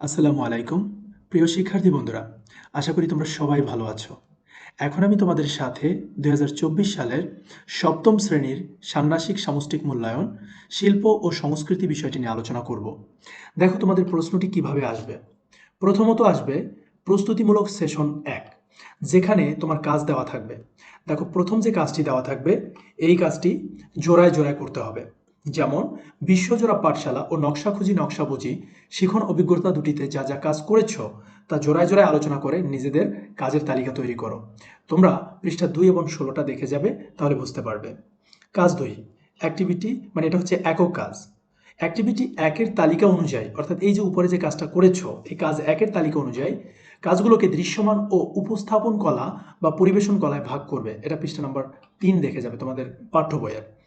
আসসালামু আলাইকুম। প্রিয় শিক্ষার্থী বন্ধুরা, আশা করি তোমরা সবাই ভালো আছো। এখন আমি তোমাদের সাথে দু হাজার চব্বিশ সালের সপ্তম শ্রেণির ষান্মাসিক সামষ্টিক মূল্যায়ন, শিল্প ও সংস্কৃতি বিষয়টি নিয়ে আলোচনা করব। দেখো তোমাদের প্রশ্নটি কীভাবে আসবে। প্রথমত আসবে প্রস্তুতিমূলক সেশন এক, যেখানে তোমার কাজ দেওয়া থাকবে। দেখো প্রথম যে কাজটি দেওয়া থাকবে, এই কাজটি জোড়ায় জোড়ায় করতে হবে। যেমন বিশ্বজোড়া পাঠশালা ও নকশা খুঁজি নকশা বুঝি শিখন অভিজ্ঞতা দুটিতে যা যা কাজ করেছ তা জোড়ায় জোড়ায় আলোচনা করে নিজেদের কাজের তালিকা তৈরি করো। তোমরা পৃষ্ঠা দুই এবং ষোলোটা দেখে যাবে, তাহলে বুঝতে পারবে। কাজ দুই অ্যাক্টিভিটি মানে এটা হচ্ছে একক কাজ। অ্যাক্টিভিটি একের তালিকা অনুযায়ী, অর্থাৎ এই যে উপরে যে কাজটা করেছ, এই কাজ একের তালিকা অনুযায়ী কাজগুলোকে দৃশ্যমান ও উপস্থাপন কলা বা পরিবেশন কলায় ভাগ করবে। এটা পৃষ্ঠা নম্বর তিন দেখে যাবে তোমাদের পাঠ্য বইয়ের।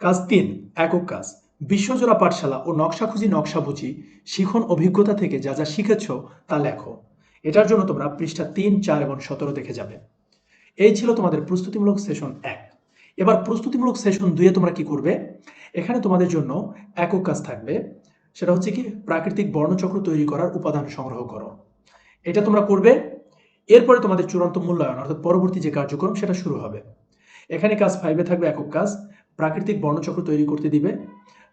কাজ তিন, একক কাজ। বিশ্বজোড়া পাঠশালা ও নকশাখুঁজি নকশাবুঝি শিখন অভিজ্ঞতা থেকে যা যা শিখেছ তা লেখো। এটার জন্য তোমরা পৃষ্ঠা তিন, চার এবং সতেরো দেখে যাবে। এই ছিল তোমাদের প্রস্তুতিমূলক সেশন এক। এবার প্রস্তুতিমূলক সেশন দুয়ে তোমরা কি করবে? এখানে তোমাদের জন্য একক কাজ থাকবে। সেটা হচ্ছে কি, প্রাকৃতিক বর্ণচক্র তৈরি করার উপাদান সংগ্রহ করো। এটা তোমরা করবে। এরপরে তোমাদের চূড়ান্ত মূল্যায়ন, অর্থাৎ পরবর্তী যে কার্যক্রম, সেটা শুরু হবে। এখানে কাজ ফাইভে থাকবে একক কাজ। প্রাকৃতিক বর্ণচক্র তৈরি করতে দিবে।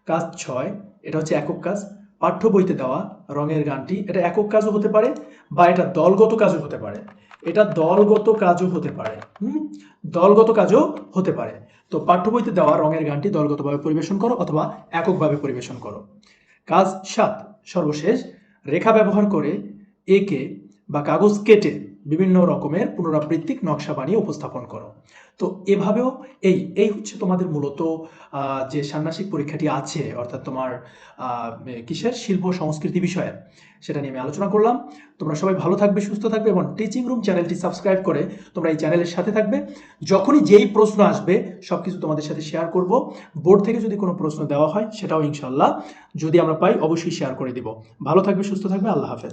কাজ ছয়, এটা হচ্ছে একক কাজ। পাঠ্য বইতে দেওয়া রঙের গানটি, এটা একক কাজও হতে পারে বা এটা দলগত কাজও হতে পারে। এটা দলগত কাজও হতে পারে, হুম? দলগত কাজও হতে পারে। তো পাঠ্য বইতে দেওয়া রঙের গানটি দলগতভাবে পরিবেশন করো অথবা এককভাবে পরিবেশন করো। কাজ সাত, সর্বশেষ রেখা ব্যবহার করে একে বা কাগজ কেটে বিভিন্ন রকমের পুনরাবৃত্তিক নকশা বানিয়ে উপস্থাপন করো। তো এভাবেও এই এই হচ্ছে তোমাদের মূলত যে ষান্মাসিক পরীক্ষাটি আছে, অর্থাৎ তোমার কিসের? শিল্প সংস্কৃতি বিষয়ের। সেটা নিয়ে আমি আলোচনা করলাম। তোমরা সবাই ভালো থাকবে, সুস্থ থাকবে এবং টিচিং রুম চ্যানেলটি সাবস্ক্রাইব করে তোমরা এই চ্যানেলের সাথে থাকবে। যখনই যেই প্রশ্ন আসবে সব কিছু তোমাদের সাথে শেয়ার করব। বোর্ড থেকে যদি কোনো প্রশ্ন দেওয়া হয়, সেটাও ইনশাল্লাহ যদি আমরা পাই, অবশ্যই শেয়ার করে দিব। ভালো থাকবে, সুস্থ থাকবে, আল্লাহ হাফেজ।